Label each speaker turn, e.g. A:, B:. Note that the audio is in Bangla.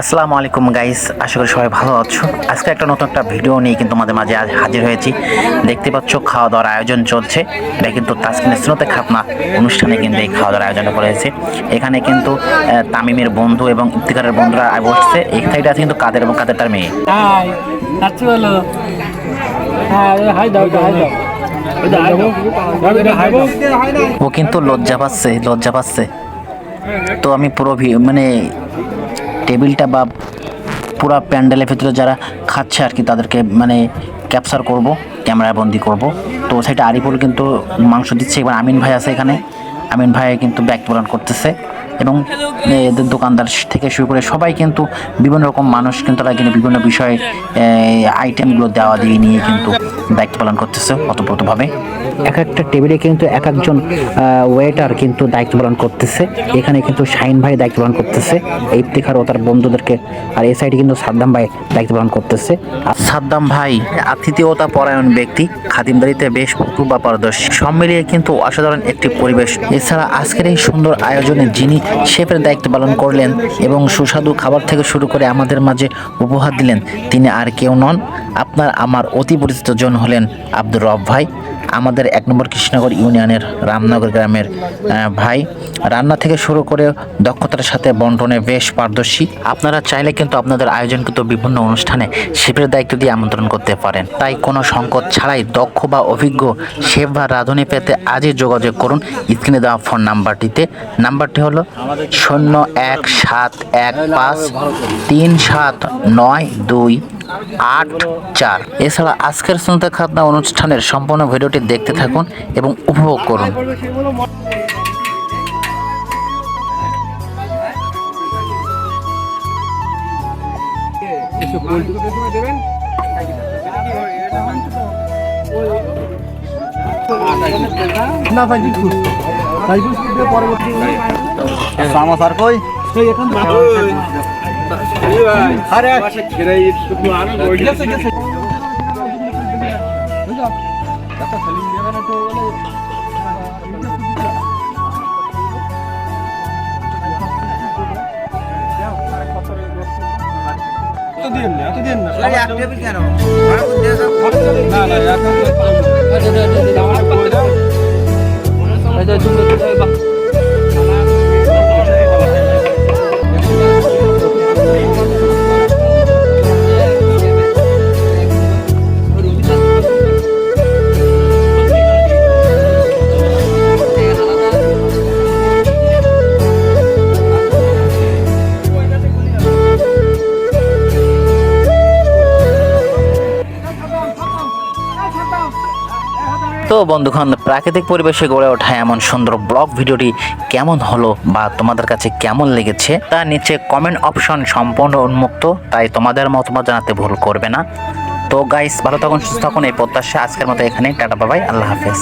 A: আসসালামু আলাইকুম গাইস আশা করি সবাই ভালো আছো। আজকে একটা নতুন একটা ভিডিও নিয়ে কিন্তু আমাদের মাঝে আজ হাজির হয়েছি। দেখতে পাচ্ছ খাওয়া দাওয়ার আয়োজন চলছে। এটা কিন্তু তাসকিনের স্রোতে খাতনা অনুষ্ঠানে কিন্তু এই খাওয়া দাওয়ার আয়োজন করা হয়েছে। এখানে কিন্তু তামিমের বন্ধু এবং ইফতিকারের বন্ধুরা বসছে। এই সাইডে আছে কিন্তু কাদের এবং কাদের তার মেয়ে?
B: হাই হ্যাঁ হাই দাও হাই দাও।
A: ও কিন্তু লজ্জা পাচ্ছে লজ্জা পাচ্ছে। তো আমি পুরো মানে টেবিলটা বা পুরা প্যান্ডেলের ভিতরে যারা খাচ্ছে আর কি, তাদেরকে মানে ক্যাপচার করব ক্যামেরা বন্দি করব। তো সেটা আরিপুর কিন্তু মাংস দিচ্ছে। এবার আমিন ভাই আছে এখানে। আমিন ভাই কিন্তু ব্যাগ প্রদান করতেছে। এবং এদের দোকানদার থেকে শুরু করে সবাই কিন্তু বিভিন্ন রকম মানুষ কিন্তু তারা কিন্তু বিভিন্ন বিষয়ে আইটেমগুলো দেওয়া দিয়ে নিয়ে কিন্তু দায়িত্ব পালন করতেছে অতপ্রতভাবে এক একটা টেবিলে কিন্তু এক একজন ওয়েটার কিন্তু দায়িত্ব পালন করতেছে। এখানে কিন্তু শাহিন ভাই দায়িত্ব পালন করতেছে। ইফতিখার ও তার বন্ধুদেরকে আর এই সাইডে কিন্তু সাদ্দাম ভাই দায়িত্ব পালন করতেছে। আর সাদ্দাম ভাই আতিথেয়তা পরায়ণ ব্যক্তি খাদিমদারিতে বেশ পটু বা পারদর্শী। সব মিলিয়ে কিন্তু অসাধারণ একটি পরিবেশ। এছাড়া আজকের এই সুন্দর আয়োজনে যিনি শেফের দায়িত্ব পালন করলেন এবং সুস্বাদু খাবার থেকে শুরু করে আমাদের মাঝে উপহার দিলেন। তিনি আর কেউ নন, আপনার আমার অতি পরিচিত জন হলেন আব্দুর রব ভাই। আমাদের এক নম্বর কৃষ্ণনগর ইউনিয়নের রামনগর গ্রামের ভাই। রান্না থেকে শুরু করে দক্ষতার সাথে বন্টনে বেশ পারদর্শী। আপনারা চাইলে কিন্তু আপনাদের আয়োজন কিন্তু বিভিন্ন অনুষ্ঠানে শেফের দায়িত্ব দিয়ে আমন্ত্রণ করতে পারেন। তাই কোনো সংকট ছাড়াই দক্ষ বা অভিজ্ঞ শেফ বা রাঁধুনি পেতে আজই যোগাযোগ করুন স্ক্রিনে দেওয়া ফোন নাম্বারটিতে। নাম্বারটি হলো শূন্য এক সাত এক পাঁচ তিন সাত নয় দুই আট চার। এছাড়া আজকের সুনতে খাতনা অনুষ্ঠানের সম্পূর্ণ ভিডিওটি দেখতে থাকুন এবং উপভোগ করুন।
B: না ভাই পরবর্তী না না
A: তো বন্ধুগণ, প্রাকৃতিক পরিবেশে গড়ে ওঠা এমন সুন্দর ব্লগ ভিডিওটি কেমন হলো বা তোমাদের কাছে কেমন লেগেছে তা নিচে কমেন্ট অপশন সম্পূর্ণ উন্মুক্ত, তাই তোমাদের মতামত জানাতে ভুল করবে না। তো গাইস ভালো থাকুন, সুস্থ থাকুন, এই প্রত্যাশা আজকের মতো এখানে টাটা বাবাই আল্লাহ হাফেজ।